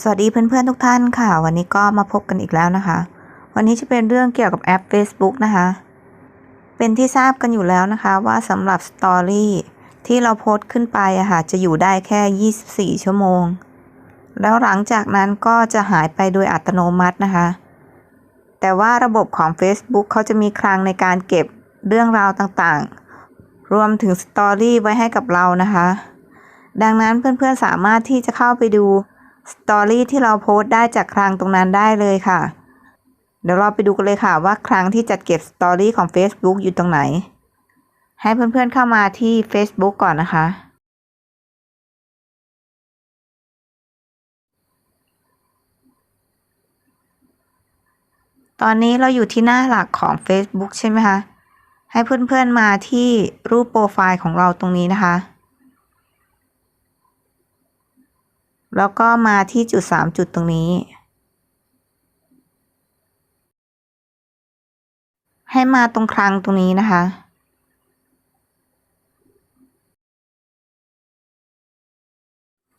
สวัสดีเพื่อนๆทุกท่านค่ะ วันนี้ก็มาพบกันอีกแล้วนะคะ วันนี้จะเป็นเรื่องเกี่ยวกับแอป Facebook นะคะ เป็นที่ทราบกันอยู่แล้วนะคะว่าสำหรับสตอรี่ที่เราโพสต์ขึ้นไปอะค่ะจะอยู่ได้แค่ 24 ชั่วโมง แล้วหลังจากนั้นก็จะหายไปโดยอัตโนมัตินะคะ แต่ว่าระบบของ Facebook เขาจะมีคลังในการเก็บเรื่องราวต่างๆ รวมถึงสตอรี่ไว้ให้กับเรานะคะ ดังนั้นเพื่อนๆสามารถที่จะเข้าไปดู สตอรี่ที่เราโพสต์ได้จากคลังตรงนั้นได้เลยค่ะ เดี๋ยวเราไปดูกันเลยค่ะว่าคลังที่จัดเก็บสตอรี่ของ Facebook อยู่ตรงไหน ให้เพื่อนๆเข้ามาที่ Facebook ก่อนนะคะ ตอนนี้เราอยู่ที่หน้าหลักของ Facebook ใช่ไหมคะ ให้เพื่อนๆมาที่รูปโปรไฟล์ของเราตรงนี้นะคะ แล้วก็มาที่จุดสามจุดตรงนี้ ให้มาตรงคลังตรงนี้นะคะ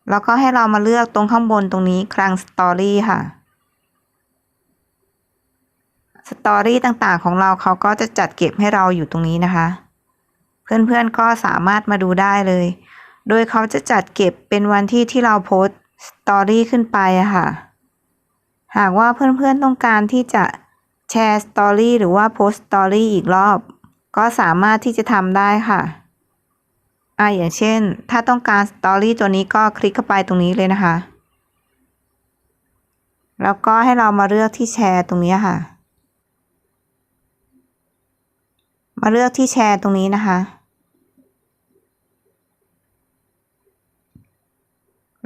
แล้วก็ให้เรามาเลือกตรงข้างบนตรงนี้คลังสตอรี่ค่ะสตอรี่ต่างๆของเราเขาก็จะจัดเก็บให้เราอยู่ตรงนี้นะคะ เพื่อนๆก็สามารถมาดูได้เลย โดยเขาจะจัดเก็บเป็นวันที่ที่เราโพสต์ สตอรี่ขึ้นไปอะค่ะ หากว่าเพื่อนๆต้องการที่จะแชร์สตอรี่หรือว่าโพสต์สตอรี่อีกรอบ ก็สามารถที่จะทำได้ค่ะอ่าอย่างเช่น ถ้าต้องการสตอรี่ตัวนี้ก็คลิกเข้าไปตรงนี้เลยนะคะ แล้วก็ให้เรามาเลือกที่แชร์ตรงนี้ค่ะ มาเลือกที่แชร์ตรงนี้นะคะ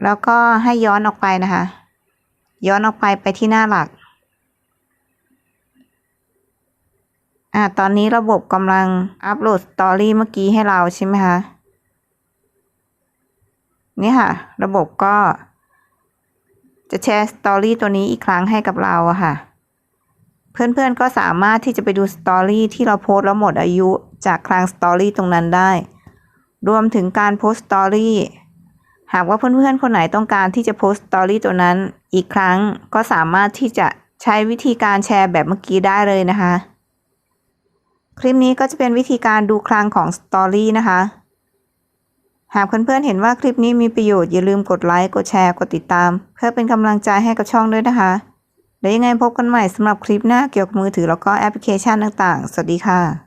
แล้วก็ให้ย้อนออกไปนะคะ ย้อนออกไปไปที่หน้าหลัก อ่าตอนนี้ระบบกำลังอัปโหลดสตอรี่เมื่อกี้ให้เราใช่ไหมคะ นี่ค่ะ ระบบก็ จะแชร์สตอรี่ตัวนี้อีกครั้งให้กับเราอะค่ะ เพื่อนๆก็สามารถที่จะไปดูสตอรี่ที่เราโพสต์แล้วหมดอายุจากคลังสตอรี่ตรงนั้นได้ รวมถึงการโพสต์สตอรี่ หากว่าเพื่อนๆ คนไหนต้องการที่จะโพสต์สตอรี่ตัวนั้นอีกครั้ง ก็สามารถที่จะใช้วิธีการแชร์แบบเมื่อกี้ได้เลยนะคะ คลิปนี้ก็จะเป็นวิธีการดูคลังของสตอรี่นะคะ หากเพื่อนๆ เห็นว่าคลิปนี้มีประโยชน์อย่าลืมกดไลค์กดแชร์กดติดตาม เพื่อเป็นกำลังใจให้กับช่องด้วยนะคะ แล้วยังไงพบกันใหม่สำหรับคลิปหน้าเกี่ยวกับมือถือแล้วก็แอปพลิเคชันต่างๆ สวัสดีค่ะ